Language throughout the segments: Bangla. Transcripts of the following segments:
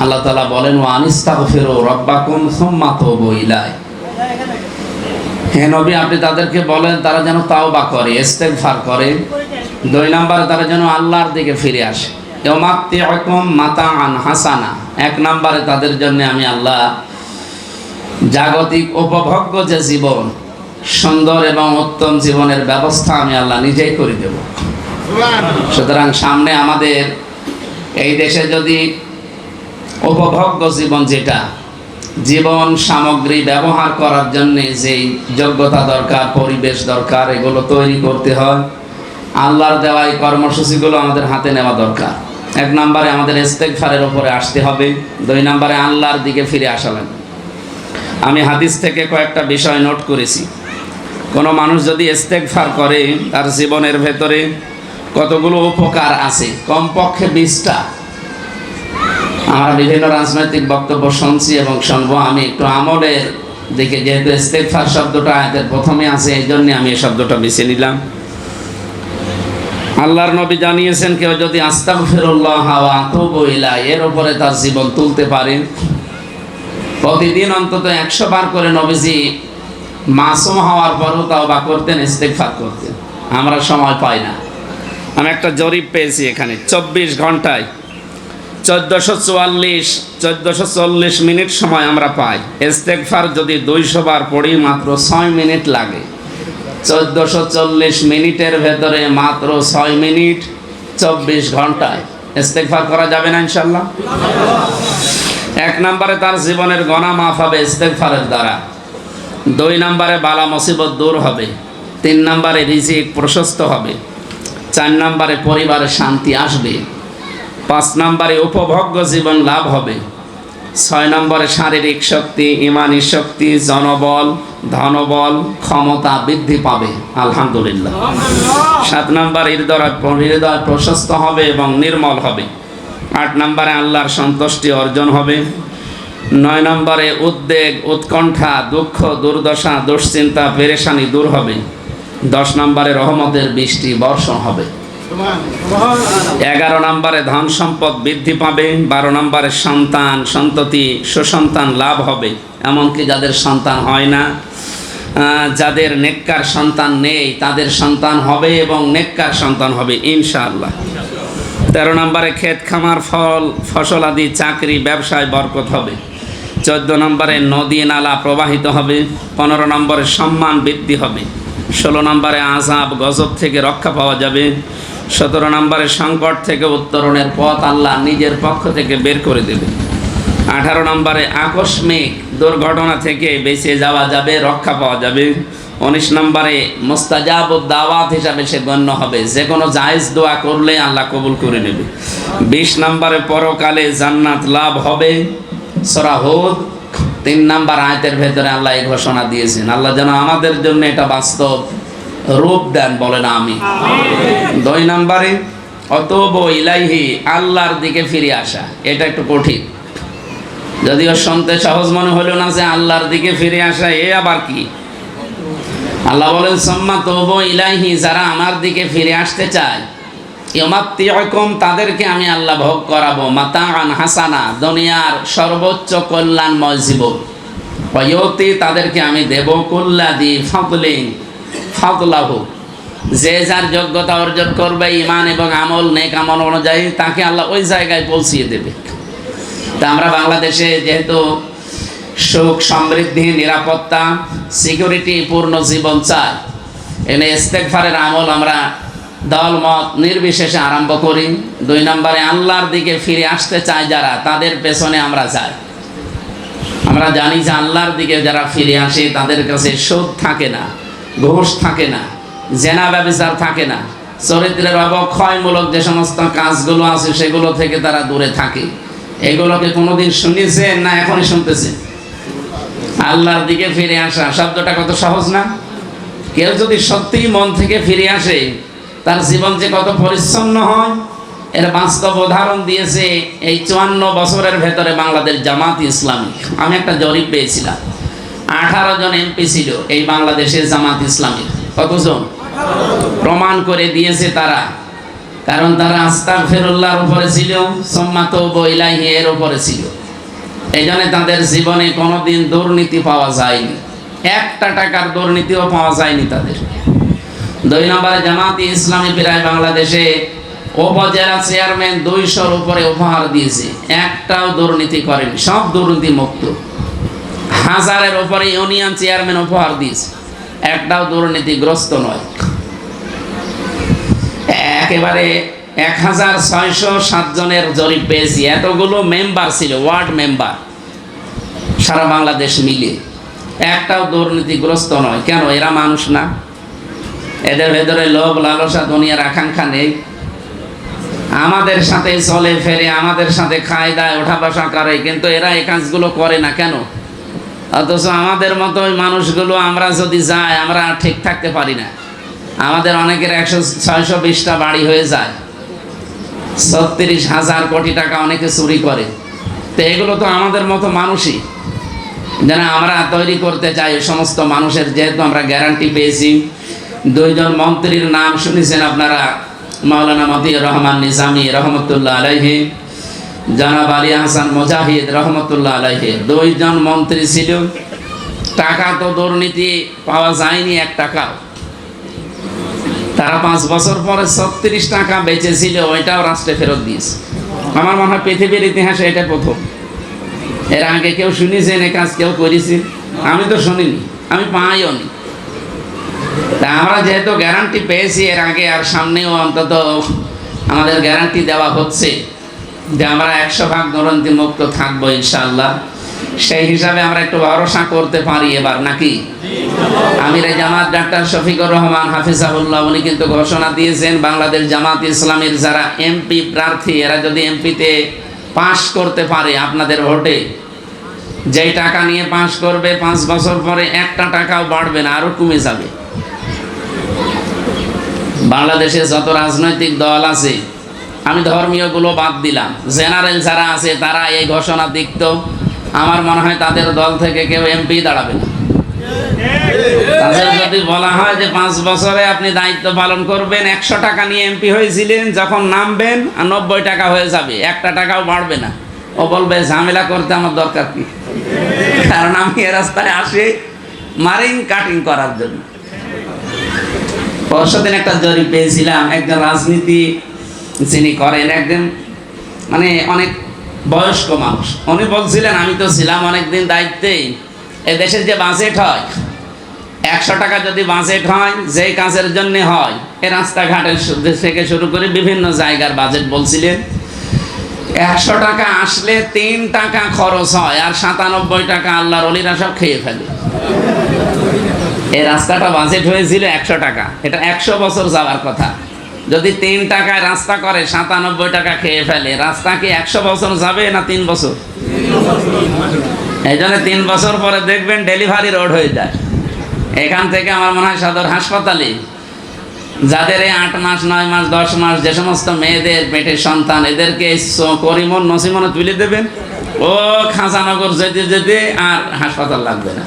আল্লাহ তালা বলেন ও আনিস্তাগ ফেরো রব্বাকুম সুম্মা তৌবু ইলাই হে নবী, আপনি তাদেরকে বলেন, তারা যেন তাওবা করে, ইস্তেগফার করে। দুই নম্বরে তারা যেন আল্লাহর দিকে ফিরে আসে। ইউমাত্তিউকুম মাতাআন হাসানা। এক নম্বরে তাদের জন্য আমি আল্লাহ জাগতিক উপভোগ্য যে জীবন, সুন্দর এবং উত্তম জীবনের ব্যবস্থা আমি আল্লাহ নিজেই করে দেব। সুতরাং সামনে আমাদের এই দেশে যদি উপভোগ্য জীবন যেটা, জীবন সামগ্রী ব্যবহার করার জন্যে যেই যোগ্যতা দরকার, পরিবেশ দরকার, এগুলো তৈরি করতে হয়। আল্লাহর দেওয়া এই কর্মসূচিগুলো আমাদের হাতে নেওয়া দরকার। এক নম্বরে আমাদের ইস্তেকফারের ওপরে আসতে হবে। দুই নম্বরে আল্লাহর দিকে ফিরে আসা আমি হাদিস থেকে কয়েকটা বিষয় নোট করেছি। কোনো মানুষ যদি ইস্তেকফার করে, তার জীবনের ভেতরে কতগুলো উপকার আছে? কমপক্ষে বিশটা। আমরা বিভিন্ন রাজনৈতিক বক্তব্য শুনছি এবং শুনব আমি। একটু আমলের দিকে, যেহেতু ইস্তেকফার শব্দটা আয়াতের প্রথমে আছে, এই জন্য আমি এই শব্দটা বেছে নিলাম। আল্লাহর নবী জানিয়েছেন, কেউ যদি আস্তাগফিরুল্লাহ ওয়া আতুবু ইলাইহি, এর উপরে তার জীবন তুলতে পারে। প্রতিদিন অন্তত একশো বার করে নবীজি মাসুম হওয়ার পরও তাও বা করতেন ইস্তেকফার করতেন। আমরা সময় পাই না। আমি একটা জরিপ পেয়েছি এখানে, চব্বিশ ঘন্টায়। চোদ্দোশো চুয়াল্লিশ, চোদ্দোশো চল্লিশ মিনিট সময় আমরা পাই। ইস্তেকফার যদি দুইশো বার পড়ি, মাত্র ছয় মিনিট লাগে। চোদ্দোশো চল্লিশ মিনিটের ভেতরে মাত্র ছয় মিনিট চব্বিশ ঘন্টায়। ইস্তেকফার করা যাবে না ইনশাল্লাহ এক নম্বরে তার জীবনের গণা মাফ হবে ইস্তেকফারের দ্বারা। দুই নম্বরে বালা মুসিবত দূর হবে। তিন নম্বরে রিজিক প্রশস্ত হবে। চার নম্বরে পরিবারে শান্তি আসবে। পাঁচ নম্বরে উপভোগ্য জীবন লাভ হবে। ছয় নম্বরে শারীরিক শক্তি, ইমানি শক্তি, জনবল, ধনবল, ক্ষমতা বৃদ্ধি পাবে। আলহামদুলিল্লাহ। সাত নম্বর হৃদয় হৃদয় প্রশস্ত হবে এবং নির্মল হবে। আট নম্বরে আল্লাহর সন্তুষ্টি অর্জন হবে। নয় নম্বরে উদ্বেগ, উৎকণ্ঠা, দুঃখ, দুর্দশা, দুশ্চিন্তা, পেরেশানি দূর হবে। দশ নম্বরে রহমতের বৃষ্টি বর্ষণ হবে। এগারো নম্বরে ধন সম্পদ বৃদ্ধি পাবে, বারো নম্বরে সন্তান, সন্ততি, সুসন্তান লাভ হবে। এমনকি যাদের সন্তান হয় না যাদের নেককার সন্তান নেই, তাদের সন্তান হবে এবং নেককার সন্তান হবে, ইনশাআল্লাহ। তেরো নম্বরে ক্ষেত খামার, ফল, ফসল আদি, চাকরি, ব্যবসায় বরকত হবে। চোদ্দ নম্বরে নদী, নালা প্রবাহিত হবে। পনেরো নম্বরে সম্মান বৃদ্ধি হবে। ষোলো নম্বরে আজাব গজব থেকে রক্ষা পাওয়া যাবে। সতেরো নম্বরে সংকট থেকে উত্তরণের পথ আল্লাহ নিজের পক্ষ থেকে বের করে দেবে। আঠারো নম্বরে আকস্মিক দুর্ঘটনা থেকে বেঁচে যাওয়া যাবে, রক্ষা পাওয়া যাবে। উনিশ নম্বরে মোস্তাজাব দাওয়াত হিসাবে সে গণ্য হবে। যে কোনো জায়েজ দোয়া করলে আল্লাহ কবুল করে নেবে। বিশ নম্বরে পরকালে জান্নাত লাভ হবে। সরা হুদ, তিন নাম্বার আয়তের ভেতরে আল্লাহ এই ঘোষণা দিয়েছেন। আল্লাহ যেন আমাদের জন্য এটা বাস্তব রূপ দেন বলেন আমি। দুই নম্বরে অতব ইলাইহি আল্লাহর দিকে ফিরে আসা এটা একটু কঠিন। যদিও শুনতে সহজ মনে হলো না যে আল্লাহর দিকে ফিরে আসা এ আবার কি? আল্লাহ বলেন সম্মা তবু ইলাহি যারা আমার দিকে ফিরে আসতে চায় ইমাত্তিয়কম তাদেরকে আমি আল্লাহ ভোগ করাবো মাতাআন হাসানা দুনিয়ার সর্বোচ্চ কল্যাণময় জীবন। তাদেরকে আমি দেব কুল্লাদি ফাতলিং ফাতলাহু যে যার যোগ্যতা অর্জন করবে ইমান এবং আমল, নেক আমল অনুযায়ী তাকে আল্লাহ ওই জায়গায় পৌঁছিয়ে দেবে। তা আমরা বাংলাদেশে যেহেতু সুখ, সমৃদ্ধি, নিরাপত্তা সিকিউরিটি পূর্ণ জীবন চাই, এনে ইস্তেকফারের আমল আমরা দল, মত নির্বিশেষে আরম্ভ করি। দুই নম্বরে, আল্লাহর দিকে ফিরে আসতে চাই যারা, তাদের পেছনে আমরা যাই। আমরা জানি যে আল্লাহর দিকে যারা ফিরে আসে, তাদের কাছে সুদ থাকে না। ঘুষ থাকে না, জেনা ব্যবচার থাকে না। চরিত্রের অবক্ষয়মূলক যে সমস্ত কাজগুলো আছে, সেগুলো থেকে তারা দূরে থাকে। এগুলোকে কোনোদিন শুনেছেন না এখনই শুনতেছেন আল্লাহর দিকে ফিরে আসা শব্দটা কত সহজ না? কেউ যদি সত্যিই মন থেকে ফিরে আসে, তার জীবন যে কত পরিচ্ছন্ন হয়, এর বাস্তব উদাহরণ দিয়েছে এই চুয়ান্ন বছরের ভেতরে বাংলাদেশ জামাত ইসলামী। আমি একটা জরিপ পেয়েছিলাম। আঠারো জন এমপি ছিল এই বাংলাদেশের জামাত ইসলামী। কতজন প্রমাণ করে দিয়েছে তারা। কারণ তারা আস্তাক ফেরুল্লাহর উপরে ছিল সম্মাত বইলাহি এর উপরে ছিল। এই জন্য তাদের জীবনে কোনোদিন দুর্নীতি পাওয়া যায়নি। একটা টাকার দুর্নীতিও পাওয়া যায়নি তাদের। দুই নম্বরে জামাতি ইসলামী প্রায় বাংলাদেশে উপজেলা চেয়ারম্যান দুইশোর উপরে উপহার দিয়েছে। একটাও দুর্নীতি করেনি, সব দুর্নীতি মুক্ত হাজারের ওপরে ইউনিয়ন চেয়ারম্যান উপহার দিয়েছে। একটাও দুর্নীতিগ্রস্ত নয়। একেবারে এক হাজার ছয়শো সাতজনের জরিপ পেয়েছি। এতগুলো মেম্বার ছিল, ওয়ার্ড মেম্বার, সারা বাংলাদেশ মিলে একটাও দুর্নীতিগ্রস্ত নয়। কেন? এরা মানুষ না। এদের ভেতরে লোভ, লালসা, দুনিয়ার আকাঙ্ক্ষা নেই। আমাদের সাথে চলে ফেরে, আমাদের সাথে খায়, দায় ওঠা বসা করে, কিন্তু এরা এই কাজগুলো করে না। কেন? অথচ আমাদের মতো ওই মানুষগুলো আমরা যদি যাই, আমরা ঠিক থাকতে পারি না। আমাদের অনেকের একশো, ছয়শো বিশটা বাড়ি হয়ে যায়। ছত্রিশ হাজার কোটি টাকা অনেকে চুরি করে। তো এগুলো তো আমাদের মতো মানুষই। যেন আমরা তৈরি করতে চাই সমস্ত মানুষের, যেহেতু আমরা গ্যারান্টি পেয়েছি। দুইজন মন্ত্রীর নাম শুনেছেন আপনারা, মাওলানা মতিউর রহমান নিজামী রহমতুল্লাহ আলাইহি। জনাব আলী হাসান মুজাহিদ রহমতুল্লাহ আলাইহি, দুইজন মন্ত্রী ছিল। টাকা তো দুর্নীতি পাওয়া যায়নি এক টাকাও তারা পাঁচ বছর পরে ছত্রিশ টাকা বেঁচেছিল, ওইটাও রাষ্ট্রে ফেরত দিয়েছে। আমার মনে হয় পৃথিবীর ইতিহাসে এটা প্রথম। এর আগে কেউ শুনেছেন এ কাজ কেউ করেছে? আমি তো শুনিনি, আমি পাইও নি। তা আমরা যেহেতু গ্যারান্টি পেয়েছি, এর আগে আর সামনেও অন্তত আমাদের গ্যারান্টি দেওয়া হচ্ছে। যে আমরা একশো ভাগ দুর্নীতি মুক্ত থাকব ইনশাল্লাহ সেই হিসাবে আমরা একটু ভরসা করতে পারি এবার, নাকি? আমির জামাত ডাক্তার শফিকুর রহমান হাফিজাহুল্লাহ, উনি কিন্তু ঘোষণা দিয়েছেন, বাংলাদেশ জামাত ইসলামের যারা এমপি প্রার্থী, এরা যদি এমপিতে পাশ করতে পারে আপনাদের ভোটে, যেই টাকা নিয়ে পাশ করবে, পাঁচ বছর পরে একটা টাকাও বাড়বে না আরও কমে যাবে। বাংলাদেশে যত রাজনৈতিক দল আছে আমি ধর্মীয়গুলো বাদ দিলাম। জেনারেল যারা আছে, তারা এই ঘোষণা দিত, আমার মনে হয় তাদের দল থেকে কেউ এমপি দাঁড়াবে না। তাদের যদি বলা হয় যে পাঁচ বছরে আপনি দায়িত্ব পালন করবেন, একশো টাকা নিয়ে এমপি হয়েছিলেন, যখন নামবেন, আর নব্বই টাকা হয়ে যাবে, একটা টাকাও বাড়বে না। ও বলবে, ঝামেলা করতে আমার দরকার কি? কারণ আমি এ রাস্তায় আসি মারিং কাটিং করার জন্য। পরশুদিন একটা জরিপ পেয়েছিলাম, একজন রাজনীতি যিনি করেন একদিন মানে অনেক বয়স্ক মানুষ। উনি বলছিলেন, আমি তো ছিলাম অনেকদিন দায়িত্বে এ দেশের যে বাজেট হয়, একশো টাকা যদি বাজেট হয়, যেই কাজের জন্য হয়, এ রাস্তাঘাটের থেকে শুরু করে বিভিন্ন জায়গার বাজেট বলছিলেন। একশো টাকা আসলে তিন টাকা খরচ হয়, আর সাতানব্বই টাকা আল্লাহর অলিরা সব খেয়ে ফেলে। এই রাস্তাটা বাজেট হয়েছিল একশো টাকা। এটা একশো বছর যাওয়ার কথা। যদি তিন টাকায় রাস্তা করে সাতানব্বই টাকা খেয়ে ফেলে রাস্তা কি একশো বছর যাবে না তিন বছর? এই জন্য তিন বছর পরে দেখবেন ডেলিভারি রোড হয়ে যায়। এখান থেকে আমার মনে হয় সদর হাসপাতালে যাদের এই আট মাস নয় মাস দশ মাস যে সমস্ত মেয়েদের পেটের সন্তান এদেরকে করিমন নসিমনে তুলে দেবেন ও খাঁচানগর যেতে যেতে আর হাসপাতাল লাগবে না,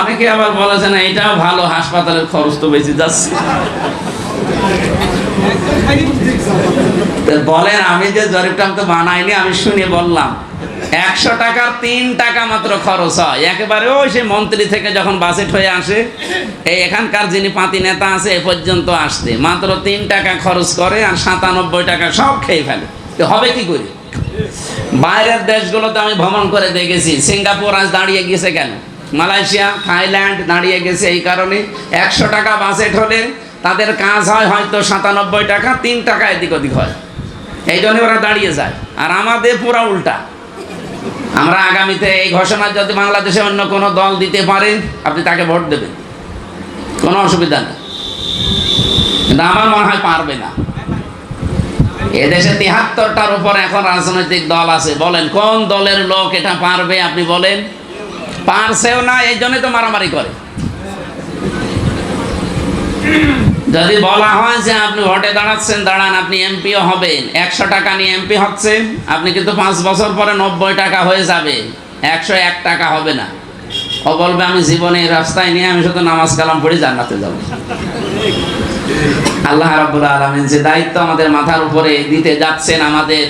অনেকে আবার বলেছে না এটাও ভালো, হাসপাতালের খরচ তো বেশি যাচ্ছে। বলেন, আমি যে জরিপটা তো বানাইনি, আমি শুনে বললাম, একশো টাকার তিন টাকা মাত্র খরচ হয়। একেবারে ওই সে মন্ত্রী থেকে যখন বাজেট হয়ে আসে, এই এখানকার যিনি পাতি নেতা আছে, এ পর্যন্ত আসতে। মাত্র তিন টাকা খরচ করে আর সাতানব্বই টাকা সব খেয়ে ফেলে। তো হবে কি করে? বাইরের দেশগুলোতে আমি ভ্রমণ করে দেখেছি, সিঙ্গাপুর আজ দাঁড়িয়ে গেছে কেন? মালয়েশিয়া, থাইল্যান্ড দাঁড়িয়ে গেছে এই কারণে। একশো টাকা বাজেট হলে তাদের কাজ হয় হয়তো সাতানব্বই টাকা, তিন টাকা এদিক ওদিক হয়। এই জন্য ওরা দাঁড়িয়ে যায়। আর আমাদের পুরা উল্টা। আমরা আগামীতে এই ঘোষণা যদি বাংলাদেশে অন্য কোনো দল দিতে পারে, আপনি তাকে ভোট দেবেন। কোনো অসুবিধা নেই। কিন্তু আমার মনে হয় পারবে না। এদেশে তিহাত্তরটার উপর এখন রাজনৈতিক দল আছে। বলেন, কোন দলের লোক এটা পারবে? আপনি বলেন। পারছেও না, এই জন্যই তো মারামারি করে। যদি বলা হয় যে আপনি ভোটে দাঁড়াচ্ছেন, দাঁড়ান, আপনি এমপিও হবেন। একশো টাকা নিয়ে এমপি হচ্ছেন আপনি কিন্তু পাঁচ বছর পরে নব্বই টাকা হয়ে যাবে। একশো এক টাকা হবে না। ও বলবে, আমি জীবনে রাস্তায় নিয়ে আমি শুধু নামাজ কালাম পড়ে জান্নাতে যাব। আল্লাহ রাব্বুল আলামিন যে দায়িত্ব আমাদের মাথার উপরে দিতে যাচ্ছেন আমাদের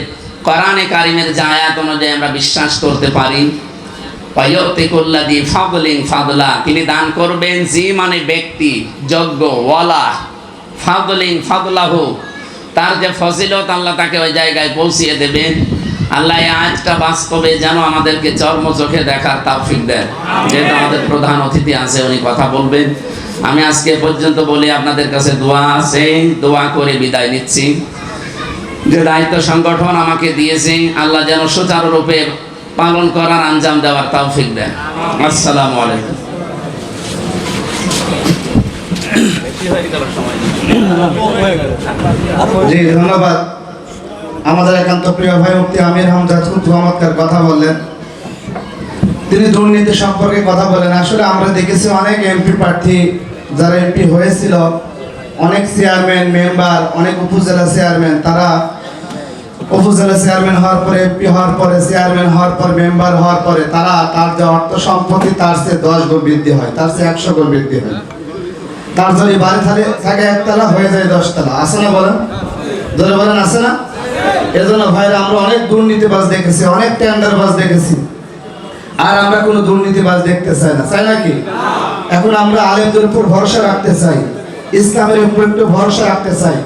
কোরআনে কারিমের যে আয়াত অনুযায়ী আমরা বিশ্বাস করতে পারি। ফাদলা। তিনি দান করবেন যে মানে ব্যক্তি যজ্ঞ ওয়ালা। ফাদলিন ফাদলাহু। তার যে ফজিলত আল্লাহ তাকে ওই জায়গায় পৌঁছিয়ে দেবেন। আল্লাহ আজটা বাস্তবে যেন আমাদেরকে চর্ম চোখে দেখার তাওফিক দেন। যেহেতু আমাদের প্রধান অতিথি আছে, উনি কথা বলবেন। আমি আজকে পর্যন্ত বলি, আপনাদের কাছে দোয়া আছে, দোয়া করে বিদায় নিচ্ছি। যে দায়িত্ব সংগঠন আমাকে দিয়েছে, আল্লাহ যেন সুচারুরূপে পালন করার আঞ্জাম দেওয়ার তৌফিক দেন। আসসালামু আলাইকুম। জি ধন্যবাদ। আমাদের একান্ত প্রিয় ভাই মুক্তি আমির হামজা খুব চমৎকার কথা বললেন। তিনি দুর্নীতি সম্পর্কে কথা বলেন। আসলে আমরা দেখেছি অনেক এমপি প্রার্থী যারা এমপি হয়েছিল অনেক চেয়ারম্যান মেম্বার অনেক উপজেলা চেয়ারম্যান তারা উপজেলা চেয়ারম্যান হওয়ার পরে এমপি হওয়ার পরে চেয়ারম্যান হওয়ার পর মেম্বার হওয়ার পরে তারা তার যে অর্থ সম্পত্তি, তার চেয়ে দশ গুণ বৃদ্ধি হয়, তার চেয়ে একশো গুণ বৃদ্ধি হয়। তার যদি বাড়ি থাকে থাকে একতলা, হয়ে যায় দশতলা। আছে না বলেন? ধরে বলেন আছে না? এজন্য ভাইরা, আমরা অনেক দুর্নীতিবাজ দেখেছি, অনেক টেন্ডারবাজ দেখেছি। আর আমরা কোনো দুর্নীতিবাজ দেখতে চাই না। চাই নাকি? এখন আমরা আলেমদের উপর ভরসা রাখতে চাই। ইসলামের উপর একটু ভরসা রাখতে চাই।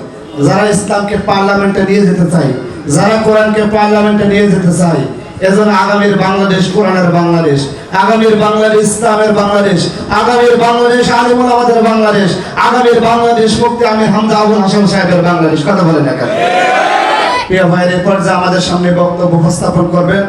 যারা ইসলামকে পার্লামেন্টে নিয়ে যেতে চাই যারা কোরআনকে পার্লামেন্টে নিয়ে যেতে চাই এজন্য আগামীর বাংলাদেশ কোরআনের বাংলাদেশ আগামীর বাংলাদেশ ইসলামের বাংলাদেশ আগামীর বাংলাদেশ আলিমুল আমাদের বাংলাদেশ আগামীর বাংলাদেশ মুক্তি আমি হামদা আবুল হাসান সাহেবের বাংলাদেশ। কথা বলেন এখানে প্রিয় ভাইয়ের যে আমাদের সামনে বক্তব্য উপস্থাপন করবেন।